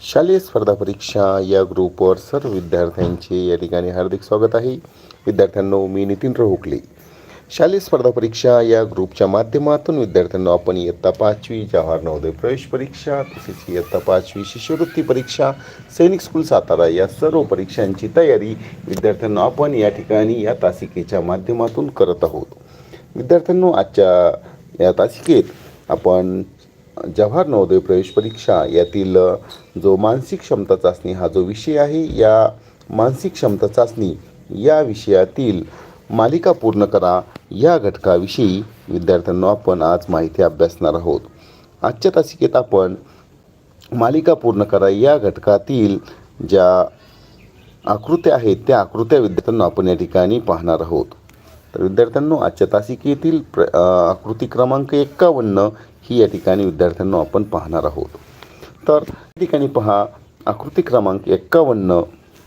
शालेय स्पर्धा परीक्षा या ग्रुपवर सर्व विद्यार्थ्यांचे या ठिकाणी हार्दिक स्वागत आहे. विद्यार्थ्यांनो मी नितीन रोहुकले. शालेय स्पर्धा परीक्षा या ग्रुपच्या माध्यमातून विद्यार्थ्यांना आपण इयत्ता पाचवी जवाहर नवोदय प्रवेश परीक्षा तसेच इयत्ता पाचवी शिष्यवृत्ती परीक्षा सैनिक स्कूल सातारा या सर्व परीक्षांची तयारी विद्यार्थ्यांना आपण या ठिकाणी या तासिकेच्या माध्यमातून करत आहोत. विद्यार्थ्यांनो आजच्या या तासिकेत आपण जवाहर नवोदय प्रवेश परीक्षा यातील जो मानसिक क्षमता चाचणी हा जो विषय आहे या मानसिक क्षमता चाचणी या विषयातील मालिका पूर्ण करा या घटकाविषयी विद्यार्थ्यांना आपण आज माहिती अभ्यासणार आहोत. आजच्या तासिकेत आपण मालिका पूर्ण करा या घटकातील ज्या आकृत्या आहेत त्या आकृत्या विद्यार्थ्यांना आपण या ठिकाणी पाहणार आहोत. तर विद्यार्थ्यांनो आजच्या तासिकेतील प्र आकृती क्रमांक एक्कावन्न ही या ठिकाणी विद्यार्थ्यांना आपण पाहणार आहोत. तर या ठिकाणी पहा आकृती क्रमांक एक्कावन्न.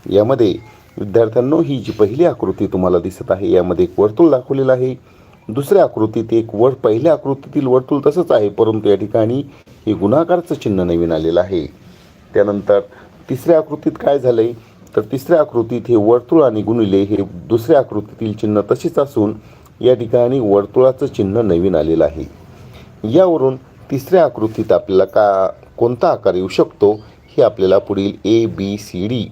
यामध्ये विद्यार्थ्यांनो ही जी पहिली आकृती तुम्हाला दिसत आहे यामध्ये एक वर्तुळ दाखवलेलं आहे. दुसऱ्या आकृतीत एक वर पहिल्या आकृतीतील वर्तुळ तसंच आहे परंतु या ठिकाणी हे गुणाकारचं चिन्ह नवीन आलेलं आहे. त्यानंतर तिसऱ्या आकृतीत काय झालं आहे तर तिसऱ्या आकृतीत हे वर्तुळ आणि गुणिले हे दुसऱ्या आकृतीतील चिन्ह तशीच असून या ठिकाणी वर्तुळाचं चिन्ह नवीन आलेलं आहे. यावरून तिसऱ्या आकृतीत आपल्याला का कोणता आकार येऊ शकतो हे आपल्याला पुढील ए बी सी डी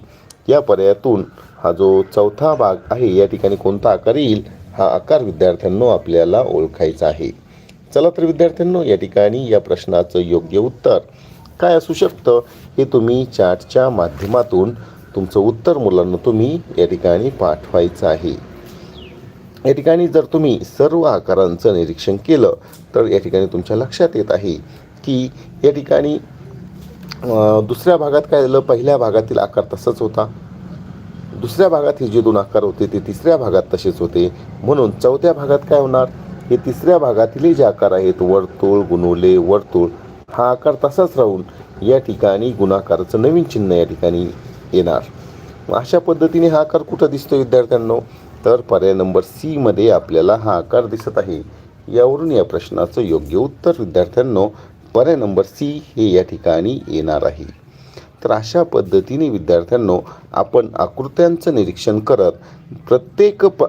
या पर्यायातून हा जो चौथा भाग आहे या ठिकाणी कोणता आकार येईल हा आकार विद्यार्थ्यांनो आपल्याला ओळखायचा आहे. चला तर विद्यार्थ्यांनो या ठिकाणी या प्रश्नाचं योग्य उत्तर काय असू शकतं हे तुम्ही चार्टच्या माध्यमातून तुमचं उत्तर मुलांना तुम्ही या ठिकाणी पाठवायचं आहे. या ठिकाणी जर तुम्ही सर्व आकारांचं निरीक्षण केलं तर या ठिकाणी तुमच्या लक्षात येत आहे की या ठिकाणी दुसऱ्या भागात काय झालं? पहिल्या भागातील आकार तसाच होता. दुसऱ्या भागात हे जे दोन आकार होते ते तिसऱ्या भागात तसेच होते. म्हणून चौथ्या भागात काय होणार? हे तिसऱ्या भागातील जे आकार आहेत वर्तुळ गुणुले वर्तुळ हा आकार तसाच राहून या ठिकाणी गुणाकाराचं नवीन चिन्ह या ठिकाणी येणार. मग अशा पद्धतीने हा आकार कुठं दिसतो विद्यार्थ्यांनो? तर पर्याय नंबर सीमध्ये आपल्याला हा आकार दिसत आहे. यावरून या प्रश्नाचं योग्य उत्तर विद्यार्थ्यांनो पर्याय नंबर सी हे या ठिकाणी येणार आहे. तर अशा पद्धतीने विद्यार्थ्यांनो आपण आकृत्यांचं निरीक्षण करत प्रत्येक प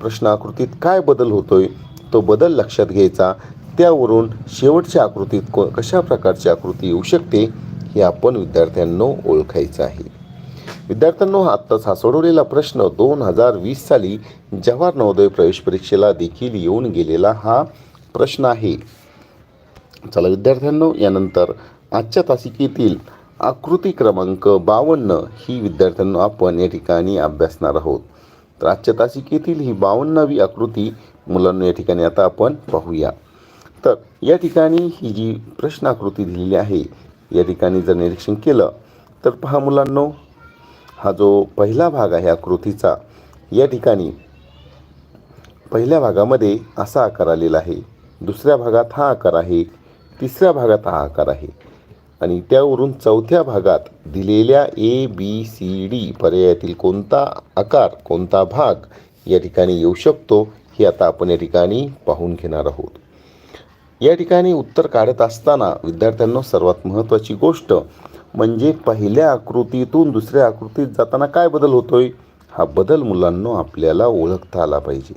प्रश्न आकृतीत काय बदल होतोय तो बदल लक्षात घ्यायचा. त्यावरून शेवटच्या आकृतीत को कशा प्रकारची आकृती येऊ शकते हे आपण विद्यार्थ्यांनो ओळखायचं आहे. विद्यार्थ्यांनो हा आत्ताच हा सोडवलेला प्रश्न दोन हजार वीस साली जवाहर नवोदय प्रवेश परीक्षेला देखील येऊन गेलेला हा प्रश्न आहे. चला विद्यार्थ्यांनो यानंतर आजच्या तासिकेतील आकृती क्रमांक बावन्न ही विद्यार्थ्यांनो आपण या ठिकाणी अभ्यासणार आहोत. तर आजच्या तासिकेतील ही बावन्नावी आकृती मुलांना या ठिकाणी आता आपण पाहूया. तर या ठिकाणी ही जी प्रश्न आकृती दिलेली आहे या ठिकाणी जर निरीक्षण केलं तर पहा मुलांनो हा जो पहिला भाग आहे आकृतीचा या ठिकाणी पहिल्या भागामध्ये असा आकार आलेला आहे. दुसऱ्या भागात हा आकार आहे तिसऱ्या भागात हा आकार आहे. आणि त्यावरून चौथ्या भागात दिलेल्या ए बी सी डी पर्यायातील कोणता आकार कोणता भाग या ठिकाणी येऊ शकतो हे आता आपण या ठिकाणी पाहून घेणार आहोत. या ठिकाणी उत्तर काढत असताना विद्यार्थ्यांना सर्वात महत्त्वाची गोष्ट म्हणजे पहिल्या आकृतीतून दुसऱ्या आकृतीत जाताना काय बदल होतोय? हा बदल मुलांना आपल्याला ओळखता आला पाहिजे.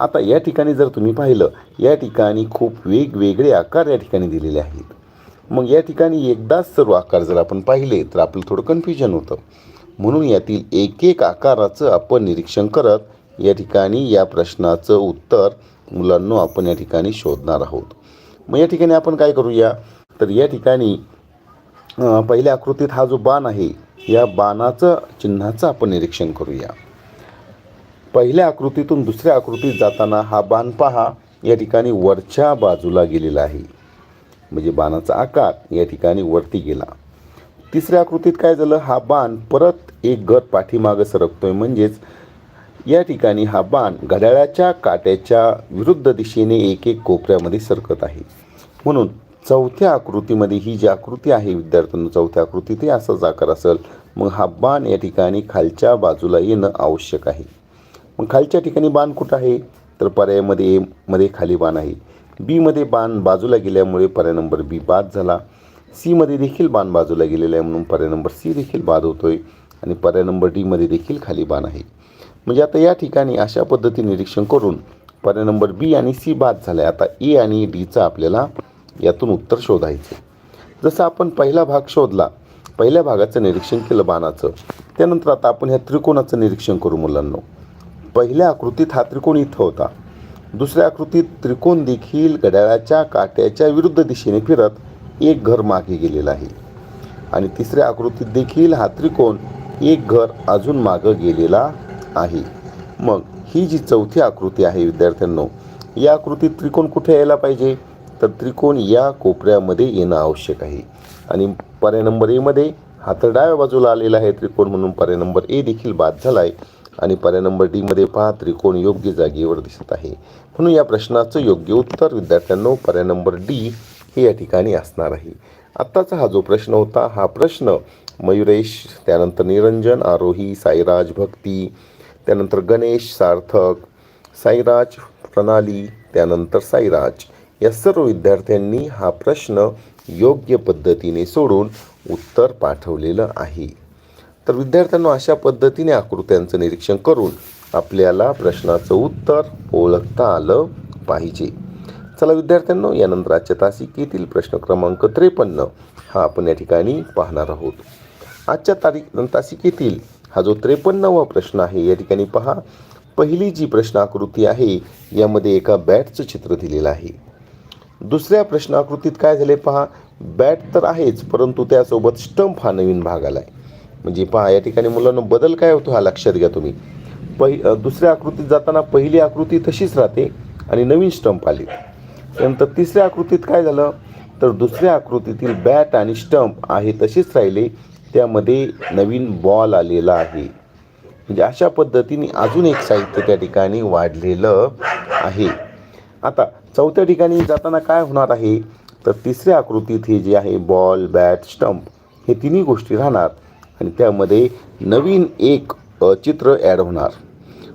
आता या ठिकाणी जर तुम्ही पाहिलं या ठिकाणी खूप वेगवेगळे आकार या ठिकाणी दिलेले आहेत. मग या ठिकाणी एकदाच सर्व आकार जर आपण पाहिले तर आपलं थोडं कन्फ्युजन होतं. म्हणून यातील एक एक आकाराचं आपण निरीक्षण करत या ठिकाणी या प्रश्नाचं उत्तर मुलांना आपण या ठिकाणी शोधणार आहोत. मग या ठिकाणी आपण काय करूया? तर या ठिकाणी पहिल्या आकृतीत हा जो बाण आहे या बाणाचं चिन्हाचं आपण निरीक्षण करूया. पहिल्या आकृतीतून दुसऱ्या आकृतीत जाताना हा बाण पहा या ठिकाणी वरच्या बाजूला गेलेला आहे. म्हणजे बाणाचा आकार या ठिकाणी वरती गेला. तिसऱ्या आकृतीत काय झालं? हा बाण परत एक गत पाठीमागं सरकतोय. म्हणजेच या ठिकाणी हा बाण घड्याळाच्या काट्याच्या विरुद्ध दिशेने एक एक कोपऱ्यामध्ये सरकत आहे. म्हणून चौथ्या आकृतीमध्ये ही जी आकृती आहे विद्यार्थ्यांना चौथ्या आकृतीतही असाच आकार असेल मग हा बाण या ठिकाणी खालच्या बाजूला येणं आवश्यक आहे. मग खालच्या ठिकाणी बाण कुठं आहे? तर पर्यायामध्ये ए मध्ये खाली बाण आहे. बीमध्ये बाण बाजूला गेल्यामुळे पर्याय नंबर बी बाद झाला. सीमध्ये देखील बाण बाजूला गेलेला आहे म्हणून पर्याय नंबर सी देखील बाद होतोय आणि पर्याय नंबर डीमध्ये देखील खाली बाण आहे. म्हणजे आता या ठिकाणी अशा पद्धतीने निरीक्षण करून पर्याय नंबर बी आणि सी बाद झाला. आहे आता ए आणि डीचं आपल्याला यातून उत्तर शोधायचं. जसं आपण पहिला भाग शोधला पहिल्या भागाचं निरीक्षण केलं बाणाचं त्यानंतर आता आपण ह्या त्रिकोणाचं निरीक्षण करू मुलांना. पहिल्या आकृतीत हा त्रिकोण इथं होता. दुसऱ्या आकृतीत त्रिकोण देखील घड्याळाच्या काट्याच्या विरुद्ध दिशेने फिरत एक घर मागे गेलेलं आहे. आणि तिसऱ्या आकृतीत देखील हा त्रिकोण एक घर अजून मागं गेलेला आहे. मग ही जी चौथी आकृती आहे विद्यार्थ्यांनो या आकृतीत त्रिकोण कुठे यायला पाहिजे? तर त्रिकोण या कोपऱ्यामध्ये येणं आवश्यक आहे. आणि पर्याय नंबर एमध्ये हा तर डाव्या बाजूला आलेला आहे त्रिकोण म्हणून पर्याय नंबर ए देखील बाद झाला आहे आणि पर्याय नंबर डीमध्ये पहा त्रिकोण योग्य जागेवर दिसत आहे. म्हणून या प्रश्नाचं योग्य उत्तर विद्यार्थ्यांनो पर्याय नंबर डी हे या ठिकाणी असणार आहे. आत्ताचा हा जो प्रश्न होता हा प्रश्न मयुरेश त्यानंतर निरंजन आरोही साईराज भक्ती त्यानंतर गणेश सार्थक साईराज प्रणाली त्यानंतर साईराज. या सर्व विद्यार्थ्यांनी हा प्रश्न योग्य पद्धतीने सोडून उत्तर पाठवलेलं आहे. तर विद्यार्थ्यांना अशा पद्धतीने आकृत्यांचं निरीक्षण करून आपल्याला प्रश्नाचं उत्तर ओळखता आलं पाहिजे. चला विद्यार्थ्यांनो यानंतर आजच्या तासिकेतील प्रश्न क्रमांक त्रेपन्न हा आपण या ठिकाणी पाहणार आहोत. आजच्या तारीख तासिकेतील हा जो त्रेपन्नावा प्रश्न आहे या ठिकाणी पहा. पहिली जी प्रश्न आकृती आहे यामध्ये एका बॅटचं चित्र दिलेलं आहे. दुसऱ्या प्रश्नाकृतीत काय झाले पहा बॅट तर आहेच परंतु त्यासोबत स्टंप हा नवीन भाग आला आहे म्हणजे पहा या ठिकाणी मुलांना बदल काय होतो हा लक्षात घ्या तुम्ही. पहि दुसऱ्या आकृतीत जाताना पहिली आकृती तशीच राहते आणि नवीन स्टंप आली. त्यानंतर तिसऱ्या आकृतीत काय झालं तर दुसऱ्या आकृतीतील बॅट आणि स्टंप आहे तसेच राहिले त्यामध्ये नवीन बॉल आलेला आहे. म्हणजे अशा पद्धतीने अजून एक साहित्य त्या ठिकाणी वाढलेलं आहे. आता चौथ्या ठिकाणी जाताना काय होणार आहे? तर तिसऱ्या आकृतीत हे जे आहे बॉल बॅट स्टंप हे तिन्ही गोष्टी राहणार आणि त्यामध्ये नवीन एक चित्र ॲड होणार.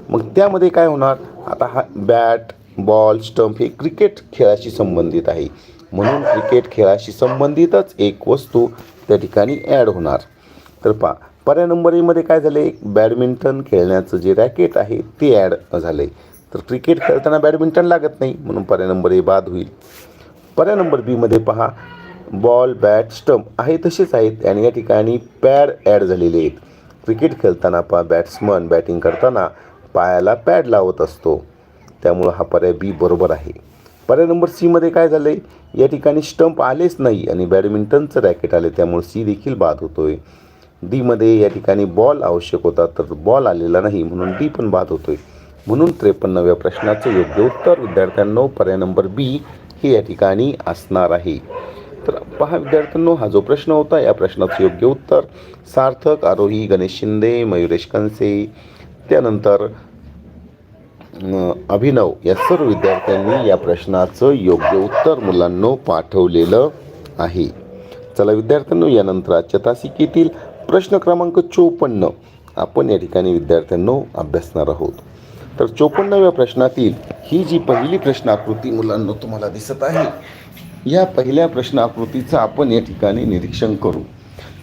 मग त्यामध्ये काय होणार? आता हा बॅट बॉल स्टंप हे क्रिकेट खेळाशी संबंधित आहे. म्हणून क्रिकेट खेळाशी संबंधितच एक वस्तू त्या ठिकाणी ॲड होणार. तर पा पर्याय नंबर एमध्ये काय झाले बॅडमिंटन खेळण्याचं जे रॅकेट आहे ते ॲड झाले तर क्रिकेट खेळताना बॅडमिंटन लागत नाही म्हणून पर्याय नंबर ए बाद होईल. पर्याय नंबर बीमध्ये पहा बॉल बॅट स्टंप आहे तसेच आहेत आणि या ठिकाणी पॅड ॲड झालेले आहेत. क्रिकेट खेळताना पहा बॅट्समन बॅटिंग करताना पायाला पॅड लावत असतो. त्यामुळं हा पर्याय बी बरोबर आहे. पर्याय नंबर सीमध्ये काय झालं आहे या ठिकाणी स्टंप आलेच नाही आणि बॅडमिंटनचं रॅकेट आले त्यामुळे सी देखील बाद होतोय. डीमध्ये या ठिकाणी बॉल आवश्यक होता तर बॉल आलेला नाही म्हणून डी पण बाद होतोय. म्हणून त्रेपन्नव्या प्रश्नाचं योग्य उत्तर विद्यार्थ्यांनो पर्याय नंबर बी हे या ठिकाणी असणार आहे. तर पहा विद्यार्थ्यांनो हा जो प्रश्न होता या प्रश्नाचं योग्य उत्तर सार्थक आरोही गणेश शिंदे मयुरेश कनसे त्यानंतर अभिनव या सर्व विद्यार्थ्यांनी या प्रश्नाचं योग्य उत्तर मुलांनो पाठवलेलं आहे. चला विद्यार्थ्यांनो यानंतर आजच्या तासिकेतील प्रश्न क्रमांक चोपन्न आपण या ठिकाणी विद्यार्थ्यांनो अभ्यासणार आहोत. तर चोपन्नाव्या प्रश्नातील ही जी पहिली प्रश्नाकृती मुलांना मुलांनो तुम्हाला दिसत आहे या पहिल्या प्रश्नाकृतीचं आपण या ठिकाणी निरीक्षण करू.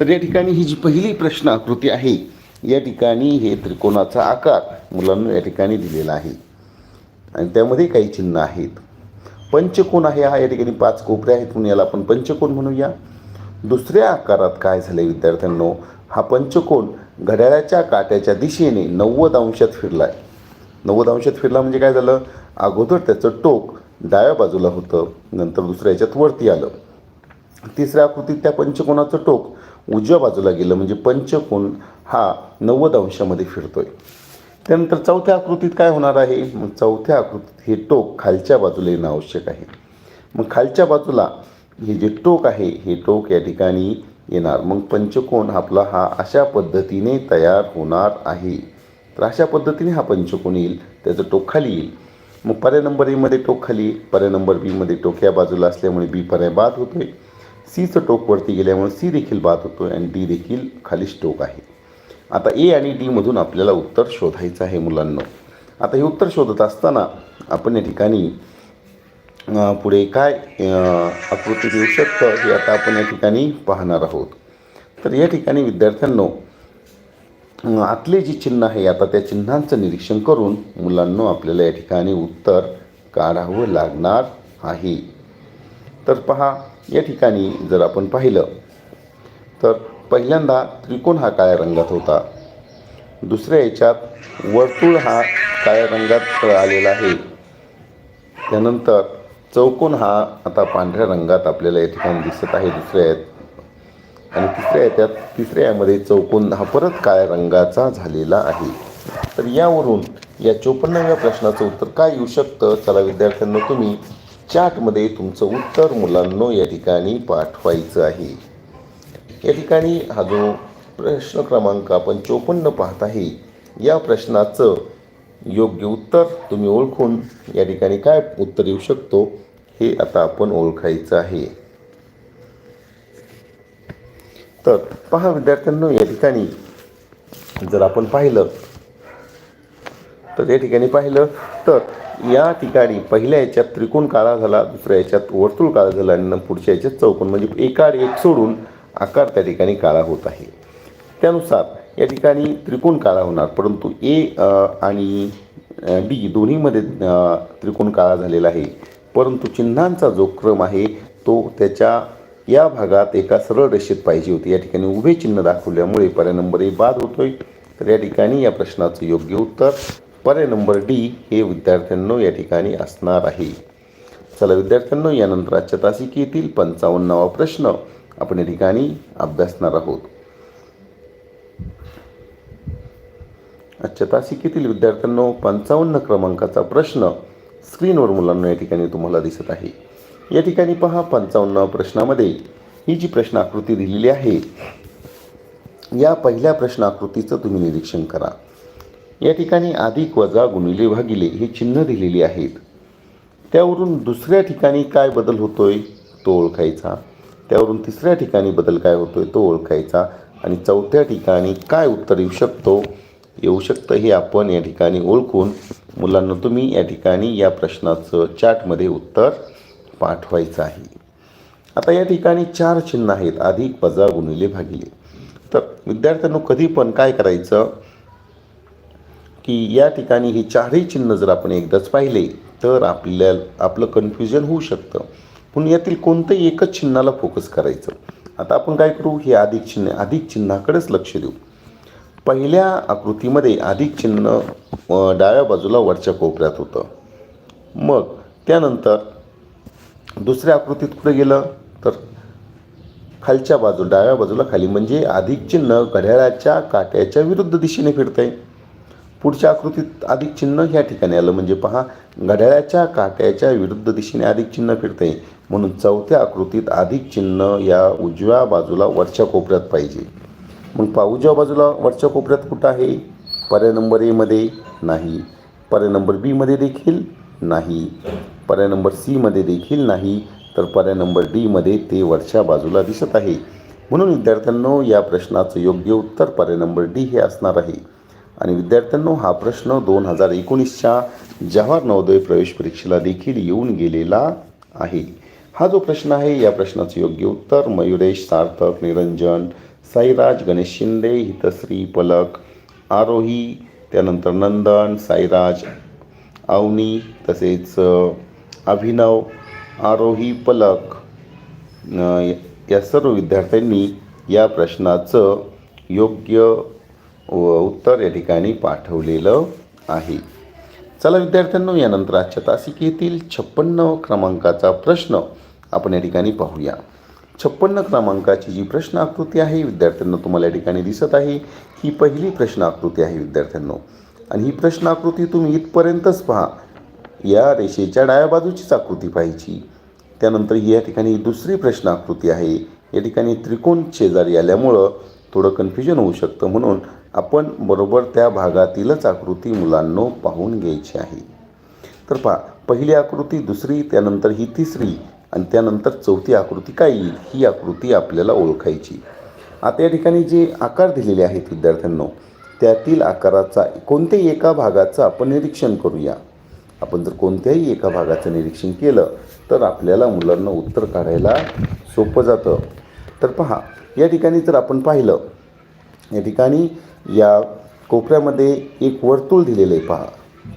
तर या ठिकाणी ही जी पहिली प्रश्नाकृती आहे या ठिकाणी हे त्रिकोणाचा आकार मुलांना या ठिकाणी दिलेला आहे. आणि त्यामध्ये काही चिन्ह आहेत. पंचकोन आहे हा या ठिकाणी पाच कोपऱ्या आहेत म्हणून याला आपण पंचकोन म्हणूया. दुसऱ्या आकारात काय झाले विद्यार्थ्यांनो हा पंचकोन घड्याळाच्या काट्याच्या दिशेने नव्वद अंशात फिरला आहे नव्वद अंशात फिरला म्हणजे काय झालं? अगोदर त्याचं टोक डाव्या बाजूला होतं नंतर दुसऱ्या याच्यात वरती आलं. तिसऱ्या आकृतीत त्या पंचकोनाचं टोक उजव्या बाजूला गेलं म्हणजे पंचकोन हा नव्वद अंशामध्ये फिरतोय. त्यानंतर चौथ्या आकृतीत काय होणार आहे? मग चौथ्या आकृतीत हे टोक खालच्या बाजूला येणं आवश्यक आहे. मग खालच्या बाजूला हे जे टोक आहे हे टोक या ठिकाणी येणार. मग पंचकोन आपला हा अशा पद्धतीने तयार होणार आहे. तर अशा पद्धतीने हा पंचकोन येईल त्याचं टोक खाली येईल. मग पर्याय नंबर एमध्ये टोक खाली पर्याय नंबर बीमध्ये टोक या बाजूला असल्यामुळे बी पर्याय बाद होतोय. सीचं टोक वरती गेल्यामुळे सी देखील बाद होतो आणि डी देखील खाली स्टोक आहे. आता ए आणि डीमधून आपल्याला उत्तर शोधायचं आहे मुलांना. आता हे उत्तर शोधत असताना आपण या ठिकाणी पुढे काय आकृती देऊ शकतं हे आता आपण या ठिकाणी पाहणार आहोत. तर या ठिकाणी विद्यार्थ्यांनो आतले जे चिन्ह आहे आता त्या चिन्हांचं निरीक्षण करून मुलांना आपल्याला या ठिकाणी उत्तर काढावं लागणार आहे. तर पहा या ठिकाणी जर आपण पाहिलं तर पहिल्यांदा त्रिकोण हा काळ्या रंगात होता. दुसऱ्या याच्यात वर्तुळ हा काळ्या रंगात आलेला आहे. त्यानंतर चौकोन हा आता पांढऱ्या रंगात आपल्याला या ठिकाणी दिसत आहे दुसऱ्या यात. आणि तिसऱ्या याच्यात तिसऱ्या यामध्ये चौकोन हा परत काळ्या रंगाचा झालेला आहे. तर यावरून या चोपन्नाव्या प्रश्नाचं उत्तर काय येऊ शकतं? चला विद्यार्थ्यांना तुम्ही चॅटमध्ये तुमचं उत्तर मुलांनो या ठिकाणी पाठवायचं आहे. या ठिकाणी हा जो प्रश्न क्रमांक आपण चोपन्न पाहत आहे या प्रश्नाचं योग्य उत्तर तुम्ही ओळखून या ठिकाणी काय उत्तर येऊ शकतो हे आता आपण ओळखायचं आहे. तर पहा विद्यार्थ्यांनो या ठिकाणी जर आपण पाहिलं तर या ठिकाणी पाहिलं तर या ठिकाणी पहिल्या याच्यात त्रिकोण काळा झाला दुसऱ्या याच्यात वर्तुळ काळा झाला आणि पुढच्या याच्यात चौकोन. म्हणजे एकार एक सोडून आकार त्या ठिकाणी काळा होत आहे. त्यानुसार या ठिकाणी त्रिकोण काळा होणार परंतु ए आणि डी दोन्हीमध्ये त्रिकोण काळा झालेला आहे. परंतु चिन्हांचा जो क्रम आहे तो त्याच्या या भागात एका सरळ रेषेत पाहिजे होती. या ठिकाणी उभे चिन्ह दाखवल्यामुळे पर्याय नंबर ए बाद होतोय. तर या ठिकाणी या प्रश्नाचं योग्य उत्तर पर्याय नंबर डी हे विद्यार्थ्यांनो या ठिकाणी असणार आहे. चला विद्यार्थ्यांनो यानंतर आजच्या तासिकेतील पंचावन्नावा प्रश्न आपण या ठिकाणी अभ्यासणार आहोत. आजच्या तासिकेतील विद्यार्थ्यांनो पंचावन्न क्रमांकाचा प्रश्न स्क्रीनवर मुलांना या ठिकाणी तुम्हाला दिसत आहे. या ठिकाणी पहा पंचावन्न प्रश्नामध्ये ही जी प्रश्न आकृती दिलेली आहे या पहिल्या प्रश्न आकृतीचं तुम्ही निरीक्षण करा. या ठिकाणी अधिक वजा गुणिले भागिले हे चिन्ह दिलेली आहेत. त्यावरून दुसऱ्या ठिकाणी काय बदल होतोय? तो ओळखायचा. त्यावरून तिसऱ्या ठिकाणी बदल काय होतोय? तो ओळखायचा. आणि चौथ्या ठिकाणी काय उत्तर येऊ शकतो? येऊ शकतं हे आपण या ठिकाणी ओळखून मुलांना तुम्ही या ठिकाणी या प्रश्नाचं चॅटमध्ये उत्तर पाठवायचं आहे. आता या ठिकाणी चार चिन्ह आहेत. अधिक वजा गुणिले भागिले. तर विद्यार्थ्यांनो कधी पण काय करायचं? की या ठिकाणी ही चारही चिन्ह जर आपण एकदाच पाहिले तर आपल्याला आपलं कन्फ्युजन होऊ शकतं. पण यातील कोणतंही एकच चिन्हाला फोकस करायचं. आता आपण काय करू? हे अधिक चिन्ह अधिक चिन्हाकडेच लक्ष देऊ. पहिल्या आकृतीमध्ये अधिक चिन्ह डाव्या बाजूला वरच्या कोपऱ्यात होतं. मग त्यानंतर दुसऱ्या आकृतीत कुठे गेलं? तर खालच्या बाजू डाव्या बाजूला खाली. म्हणजे अधिक चिन्ह घड्याळाच्या काट्याच्या विरुद्ध दिशेने फिरतंय. पुढच्या आकृतीत अधिक चिन्ह ह्या ठिकाणी आलं. म्हणजे पहा घड्याळाच्या काट्याच्या विरुद्ध दिशेने अधिक चिन्ह फिरते. म्हणून चौथ्या आकृतीत अधिक चिन्ह या उजव्या बाजूला वरच्या कोपऱ्यात पाहिजे. मग पहा उजव्या बाजूला वरच्या कोपऱ्यात कुठं आहे? पर्याय नंबर एमध्ये नाही. पर्याय नंबर बीमध्ये देखील नाही. पर्याय नंबर सीमध्ये देखील नाही. तर पर्याय नंबर डीमध्ये ते वरच्या बाजूला दिसत आहे. म्हणून विद्यार्थ्यांनो या प्रश्नाचं योग्य उत्तर पर्याय नंबर डी हे असणार आहे. आणि विद्यार्थ्यांनो हा प्रश्न दोन हजार एकोणीसच्या जवाहर नवोदय प्रवेश परीक्षेला देखील येऊन गेलेला आहे. हा जो प्रश्न आहे या प्रश्नाचं योग्य उत्तर मयुरेश सार्थक निरंजन साईराज गणेश शिंदे हितश्री पलक आरोही त्यानंतर नंदन साईराज अवनी तसेच अभिनव आरोही पलक या सर्व विद्यार्थ्यांनी या प्रश्नाचं योग्य व उत्तर या ठिकाणी पाठवलेलं आहे. चला विद्यार्थ्यांनो यानंतर आजच्या तासिकेतील छप्पन्न क्रमांकाचा प्रश्न आपण या ठिकाणी पाहूया. छप्पन्न क्रमांकाची जी प्रश्न आकृती आहे विद्यार्थ्यांना तुम्हाला या ठिकाणी दिसत आहे. ही पहिली प्रश्न आकृती आहे विद्यार्थ्यांनो. आणि ही प्रश्न आकृती तुम्ही इथपर्यंतच पहा. या रेषेच्या डाव्या बाजूचीच आकृती पाहिजे त्यानंतर ही या ठिकाणी दुसरी प्रश्न आकृती आहे. या ठिकाणी त्रिकोण शेजारी आल्यामुळं थोडं कन्फ्युजन होऊ शकतं म्हणून आपण बरोबर त्या भागातीलच आकृती मुलांनो पाहून घ्यायची आहे. तर पहा पहिली आकृती दुसरी त्यानंतर ही तिसरी आणि त्यानंतर चौथी आकृती काय येईल? ही आकृती आपल्याला ओळखायची. आता या ठिकाणी जे आकार दिलेले आहेत विद्यार्थ्यांनो त्यातील आकाराचा कोणत्याही एका भागाचं आपण निरीक्षण करूया. आपण जर कोणत्याही एका भागाचं निरीक्षण केलं तर आपल्याला मुलांना उत्तर काढायला सोपं जातं. तर पहा या ठिकाणी जर आपण पाहिलं या ठिकाणी या कोपऱ्यामध्ये एक वर्तुळ दिलेलं आहे पहा.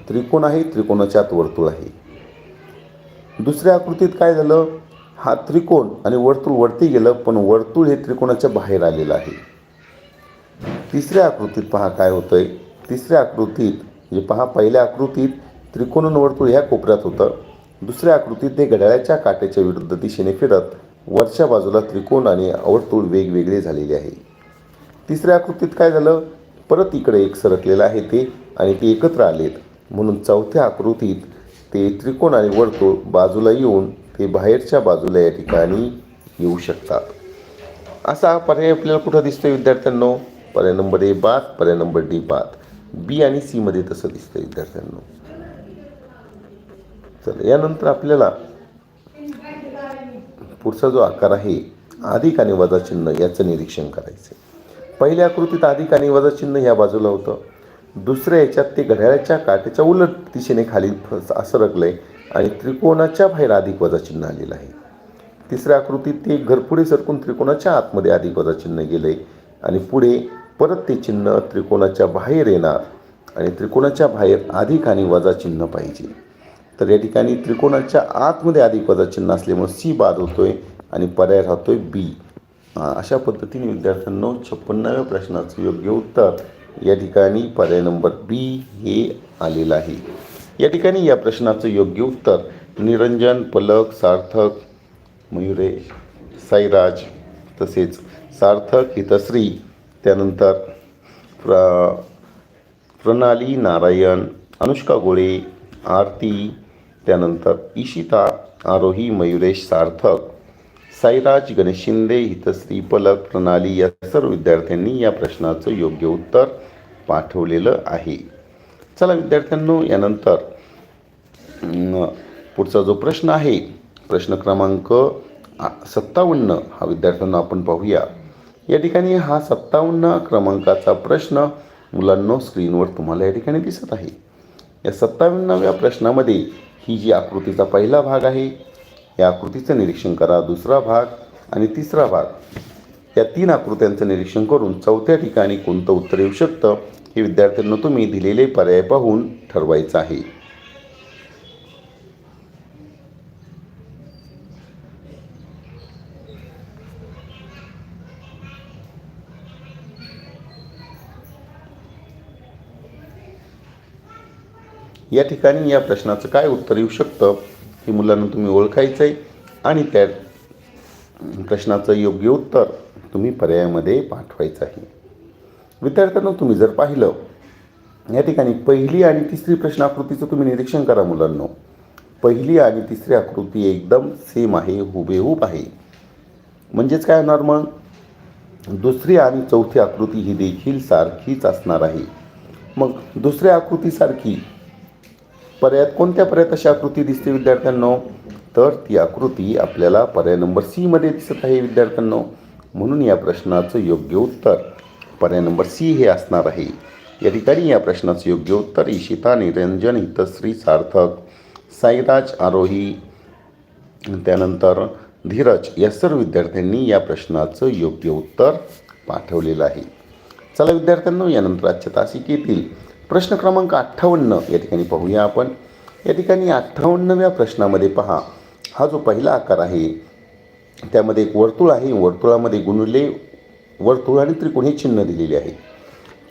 त्रिकोण आहे त्रिकोणाच्या आत वर्तुळ आहे. दुसऱ्या आकृतीत काय झालं? हा त्रिकोण आणि वर्तुळ वरती गेलं पण वर्तुळ हे त्रिकोणाच्या बाहेर आलेलं आहे. तिसऱ्या आकृतीत पहा काय होतं आहे तिसऱ्या आकृतीत म्हणजे पहा पहिल्या आकृतीत त्रिकोण आणि वर्तुळ ह्या कोपऱ्यात होतं. दुसऱ्या आकृतीत ते घड्याळाच्या काट्याच्या विरुद्ध दिशेने फिरत वरच्या बाजूला त्रिकोण आणि वर्तुळ वेगवेगळे झालेले आहे. तिसऱ्या आकृतीत काय झालं? परत इकडे एक सरकलेलं आहे ते आणि ते एकत्र आलेत. म्हणून चौथ्या आकृतीत ते त्रिकोण आणि वर्तुळ बाजूला येऊन ते बाहेरच्या बाजूला या ठिकाणी येऊ शकतात. असा पर्याय आपल्याला कुठं दिसतोय विद्यार्थ्यांनो? पर्याय नंबर ए बाद पर्याय नंबर डी बाद बी आणि सी मध्ये तसं दिसतं विद्यार्थ्यांनो. चल यानंतर आपल्याला पुढचा जो आकार आहे अधिक आणि वजा चिन्ह याचं निरीक्षण करायचं पहिल्या आकृतीत अधिक आणि वजा चिन्ह या बाजूला होतं. दुसऱ्या याच्यात ते घड्याळाच्या काट्याच्या उलट दिशेने खाली फ- आहे आणि त्रिकोणाच्या बाहेर अधिक वजा चिन्ह आलेलं आहे. तिसऱ्या आकृतीत ते घरपुढे सरकून त्रिकोणाच्या आतमध्ये अधिक वजा चिन्ह आहे आणि पुढे परत ते चिन्ह त्रिकोणाच्या बाहेर येणार आणि त्रिकोणाच्या बाहेर अधिक आणि वजा चिन्ह पाहिजे. तर या ठिकाणी त्रिकोणाच्या आतमध्ये अधिक वजा चिन्ह असल्यामुळे सी बाद होतोय आणि पर्याय राहतोय बी. अशा पद्धतीने विद्यार्थ्यांनो छप्पन्नाव्या प्रश्नाचं योग्य उत्तर या ठिकाणी पर्याय नंबर बी हे आलेलं आहे. या ठिकाणी या प्रश्नाचं योग्य उत्तर निरंजन पलक सार्थक मयुरेश साईराज तसेच सार्थक हितश्री त्यानंतर प्र प्रणाली नारायण अनुष्का गोळे आरती त्यानंतर इशिता आरोही मयुरेश सार्थक साईराज गणेश शिंदे हितश्री पलक प्रणाली या सर्व विद्यार्थ्यांनी या प्रश्नाचं योग्य उत्तर पाठवलेलं आहे. चला विद्यार्थ्यांनो यानंतर पुढचा जो प्रश्न आहे प्रश्न क्रमांक सत्तावन्न हा विद्यार्थ्यांना आपण पाहूया. या ठिकाणी हा सत्तावन्न क्रमांकाचा प्रश्न मुलांनो स्क्रीनवर तुम्हाला या ठिकाणी दिसत आहे. या सत्तावन्नाव्या प्रश्नामध्ये ही जी आकृतीचा पहिला भाग आहे या आकृतीचं निरीक्षण करा. दुसरा भाग आणि तिसरा भाग. या तीन आकृत्यांचं निरीक्षण करून चौथ्या ठिकाणी कोणतं उत्तर येऊ शकतं हे विद्यार्थ्यांना तुम्ही दिलेले पर्याय पाहून ठरवायचं आहे. या ठिकाणी या प्रश्नाचं काय उत्तर येऊ शकतं? हे मुलांना तुम्ही ओळखायचं आहे आणि त्या प्रश्नाचं योग्य उत्तर तुम्ही पर्यायामध्ये पाठवायचं आहे विद्यार्थ्यांना तुम्ही जर पाहिलं या ठिकाणी पहिली आणि तिसरी प्रश्न आकृतीचं तुम्ही निरीक्षण करा मुलांना. पहिली आणि तिसरी आकृती एकदम सेम आहे हुबेहूब आहे. म्हणजेच काय होणार मग? दुसरी आणि चौथी आकृती ही देखील सारखीच असणार आहे. मग दुसऱ्या आकृतीसारखी पर्यायात कोणत्या पर्यायात अशी आकृती दिसते विद्यार्थ्यांनो? तर ती आकृती आपल्याला पर्याय नंबर सीमध्ये दिसत आहे विद्यार्थ्यांनो. म्हणून या प्रश्नाचं योग्य उत्तर. पर्याय नंबर सी हे असणार आहे. या ठिकाणी या प्रश्नाचं योग्य उत्तर इशिता निरंजन हितश्री सार्थक साईराज आरोही त्यानंतर धीरज या सर्व विद्यार्थ्यांनी या प्रश्नाचं योग्य उत्तर पाठवलेलं आहे. चला विद्यार्थ्यांनो यानंतर आजच्या तासिकेतील प्रश्न क्रमांक अठ्ठावन्न या ठिकाणी पाहूया आपण. या ठिकाणी अठ्ठावन्नव्या प्रश्नामध्ये पहा. हा जो पहिला आकार आहे त्यामध्ये एक वर्तुळ आहे. वर्तुळामध्ये गुणले वर्तुळ आणि त्रिकोणी चिन्ह दिलेले आहे.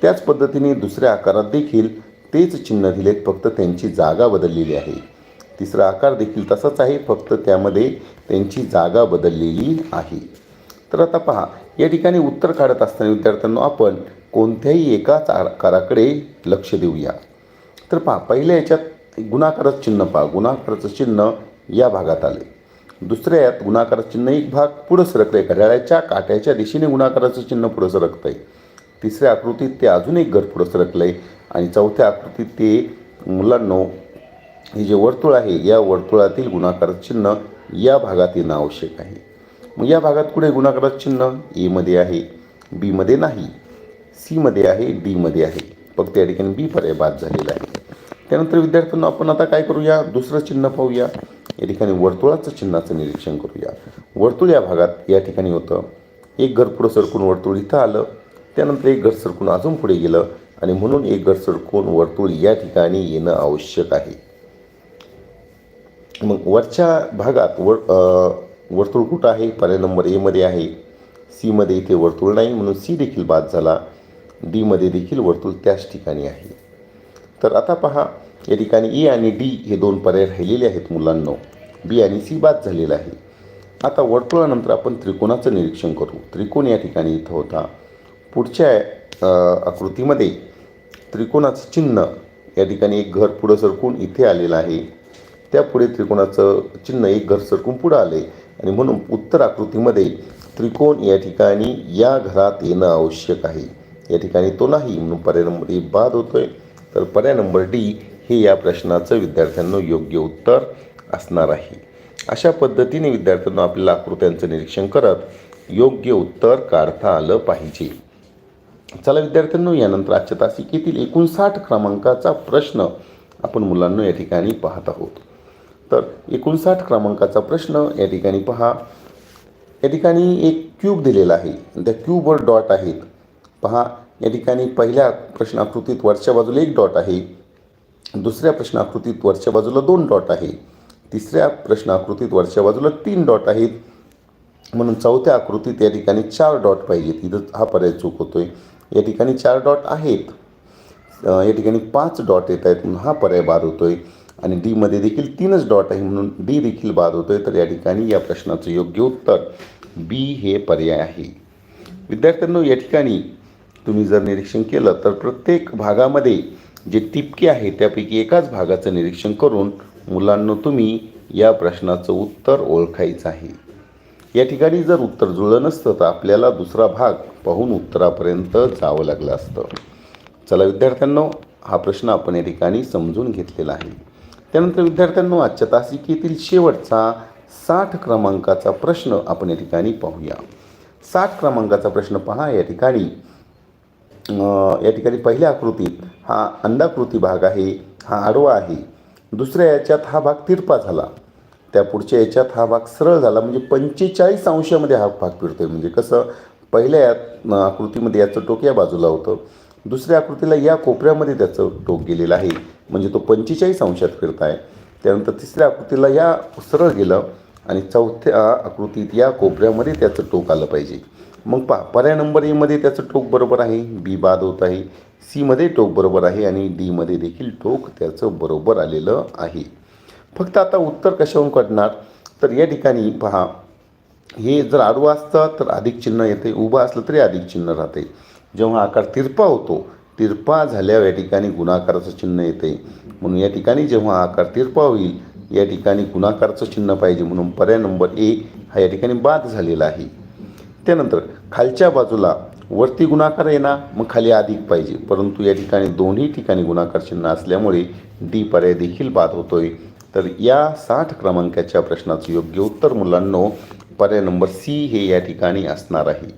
त्याच पद्धतीने दुसऱ्या आकारात देखील तेच चिन्ह दिलेत फक्त त्यांची जागा बदललेली आहे. तिसरा आकार देखील तसाच आहे फक्त त्यामध्ये त्यांची जागा बदललेली आहे. तर आता पहा या ठिकाणी उत्तर काढत असताना विद्यार्थ्यांना आपण कोणत्याही एकाच आकाराकडे लक्ष देऊया. तर पहा पहिल्या याच्यात गुणाकारच चिन्ह पहा. गुणाकाराचं चिन्ह या भागात आले. दुसऱ्या यात गुणाकाराचं चिन्ह एक भाग पुढं सरकलं आहे घड्याळाच्या काट्याच्या दिशेने गुणाकाराचं चिन्ह पुढं सरकतं आहे तिसऱ्या आकृतीत ते अजून एक घर पुढं सरकलं आहे आणि चौथ्या आकृतीत ते मुलांनो हे जे वर्तुळ आहे या वर्तुळातील गुणाकाराचं चिन्ह या भागात येणं आवश्यक आहे. मग या भागात कुठे गुणाकाराचं चिन्ह? एमध्ये आहे. बीमध्ये नाही. सीमध्ये आहे डीमध्ये आहे. फक्त या ठिकाणी बी पर्याय बाद झालेला आहे. त्यानंतर विद्यार्थ्यांना आपण आता काय करूया? दुसरं चिन्ह पाहूया. या ठिकाणी वर्तुळाचं चिन्हाचं निरीक्षण करूया. वर्तुळ या भागात या ठिकाणी होतं. एक घर पुढं सरकून वर्तुळ इथं आलं. त्यानंतर एक घर सरकून अजून पुढे गेलं. आणि म्हणून एक घर सरकून वर्तुळ या ठिकाणी येणं आवश्यक आहे. मग वरच्या भागात वर वर्तुळ कुठं आहे? पर्याय नंबर एमध्ये आहे. सीमध्ये इथे वर्तुळ नाही. म्हणून सी देखील बाद झाला. डीमध्ये देखील वर्तुळ त्याच ठिकाणी आहे. तर आता पहा या ठिकाणी ए आणि डी हे दोन पर्याय राहिलेले आहेत मुलांना. बी आणि सी बाद झालेला आहे. आता वर्तुळानंतर आपण त्रिकोणाचं निरीक्षण करू. त्रिकोण या ठिकाणी इथं होता. पुढच्या आकृतीमध्ये त्रिकोणाचं चिन्ह या ठिकाणी एक घर पुढं सरकून इथे आलेलं आहे. त्यापुढे त्रिकोणाचं चिन्ह एक घर सरकून पुढं आले आणि म्हणून उत्तर आकृतीमध्ये त्रिकोण या ठिकाणी या घरात येणं आवश्यक आहे. या ठिकाणी तो नाही म्हणून पर्याय नंबर ए बाद होतोय. तर पर्याय नंबर डी हे या प्रश्नाचं विद्यार्थ्यांना योग्य उत्तर असणार आहे. अशा पद्धतीने विद्यार्थ्यांना आपल्याला आकृत्यांचं निरीक्षण करत योग्य उत्तर काढता आलं पाहिजे. चला विद्यार्थ्यांनो यानंतर आजच्या तासिकेतील एकूण साठ क्रमांकाचा प्रश्न आपण मुलांना या ठिकाणी पाहत आहोत. तर एकोणसाठ क्रमांकाचा प्रश्न या ठिकाणी पहा. या ठिकाणी एक क्यूब दिलेला आहे. त्या क्यूबवर डॉट आहेत. पहा या ठिकाणी पहिल्या प्रश्नाकृतीत वरच्या बाजूला एक डॉट आहे. दुसऱ्या प्रश्नाकृतीत वरच्या बाजूला दोन डॉट आहे. तिसऱ्या प्रश्नाकृतीत वरच्या बाजूला तीन डॉट आहेत. म्हणून चौथ्या आकृतीत या ठिकाणी चार डॉट पाहिजेत. इथं हा पर्याय चूक होतो आहे या ठिकाणी चार डॉट आहेत. या ठिकाणी पाच डॉट येत आहेत म्हणून हा पर्याय बाद होतो आहे आणि डीमध्ये देखील तीनच डॉट आहे म्हणून डी देखील बाद होतो आहे तर या ठिकाणी या प्रश्नाचं योग्य उत्तर बी हे पर्याय आहे. विद्यार्थ्यांनो या ठिकाणी तुम्ही जर निरीक्षण केलं तर प्रत्येक भागामध्ये जे टिपके आहे त्यापैकी एकाच भागाचं निरीक्षण करून मुलांना तुम्ही या प्रश्नाचं उत्तर ओळखायचं आहे. या ठिकाणी जर उत्तर जुळलं नसतं तर आपल्याला दुसरा भाग पाहून उत्तरापर्यंत जावं लागलं असतं. चला विद्यार्थ्यांनो हा प्रश्न आपण या ठिकाणी समजून घेतलेला आहे. त्यानंतर विद्यार्थ्यांनो आजच्या तासिकेतील शेवटचा साठ क्रमांकाचा प्रश्न आपण या ठिकाणी पाहूया. साठ क्रमांकाचा प्रश्न पहा. या ठिकाणी या ठिकाणी पहिल्या आकृतीत हा अंडाकृती भाग आहे हा आडवा आहे. दुसऱ्या याच्यात हा भाग तिरपा झाला. त्या पुढच्या याच्यात हा भाग सरळ झाला. म्हणजे पंचेचाळीस अंशामध्ये हा भाग फिरतोय. म्हणजे कसं पहिल्या यात आकृतीमध्ये याचं टोक या बाजूला होतं. दुसऱ्या आकृतीला या कोपऱ्यामध्ये त्याचं टोक गेलेलं आहे. म्हणजे तो पंचेचाळीस अंशात फिरत आहे त्यानंतर तिसऱ्या आकृतीला या सरळ गेलं आणि चौथ्या आकृतीत या कोपऱ्यामध्ये त्याचं टोक आलं पाहिजे. मग पहा पर्याय नंबर एमध्ये त्याचं टोक बरोबर आहे बी बाद होत आहे सीमध्ये टोक बरोबर आहे आणि डीमध्ये देखील टोक त्याचं बरोबर आलेलं आहे. फक्त आता उत्तर कशावरून काढणार तर या ठिकाणी पहा हे जर आडवं असतं तर अधिक चिन्ह येते उभं असलं तरी अधिक चिन्ह राहते. जेव्हा आकार तिरपा होतो तिरपा झाल्यावर या ठिकाणी गुणाकाराचं चिन्ह येते. म्हणून या ठिकाणी जेव्हा आकार तिरपा होईल या ठिकाणी गुणाकाराचं चिन्ह पाहिजे म्हणून पर्याय नंबर ए हा या ठिकाणी बाद झालेला आहे. त्यानंतर खालच्या बाजूला वरती गुणाकार येणार मग खाली अधिक पाहिजे. परंतु या ठिकाणी दोन्ही ठिकाणी गुणाकार चिन्ह असल्यामुळे डी पर्याय देखील बाद होतोय. तर या साठ क्रमांकाच्या प्रश्नाचं योग्य उत्तर मुलांनो पर्याय नंबर सी हे या ठिकाणी असणार आहे.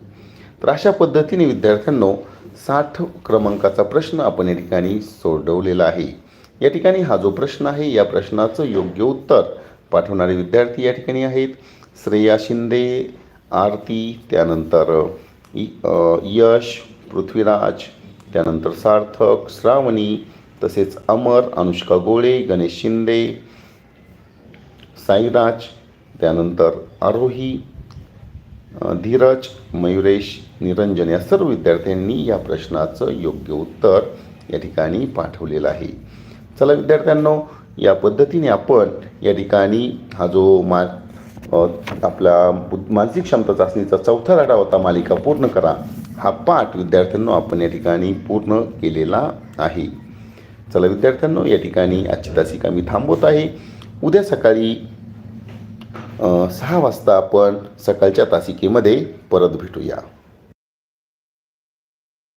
तर अशा पद्धतीने विद्यार्थ्यांनो साठ क्रमांकाचा प्रश्न आपण या ठिकाणी सोडवलेला आहे. या ठिकाणी हा जो प्रश्न आहे या प्रश्नाचं योग्य उत्तर पाठवणारे विद्यार्थी या ठिकाणी आहेत. श्रेया शिंदे आरती त्यानंतर इ- यश पृथ्वीराज त्यानंतर सार्थक श्रावणी तसेच अमर अनुष्का गोळे गणेश शिंदे साईराज त्यानंतर आरोही धीरज मयुरेश निरंजन या सर्व विद्यार्थ्यांनी या प्रश्नाचं योग्य उत्तर या ठिकाणी पाठवलेलं आहे. चला विद्यार्थ्यांनो या पद्धतीने आपण या ठिकाणी हा जो मा आपल्या बुद्ध- मानसिक क्षमता चाचणीचा चौथा धडा होता मालिका पूर्ण करा. हा पाठ विद्यार्थ्यांनो आपण या ठिकाणी पूर्ण केलेला आहे. चला विद्यार्थ्यांनो या ठिकाणी आजची तासिका मी थांबवत आहे. उद्या सकाळी सहा वाजता आपण सकाळच्या तासिकेमध्ये परत भेटूया.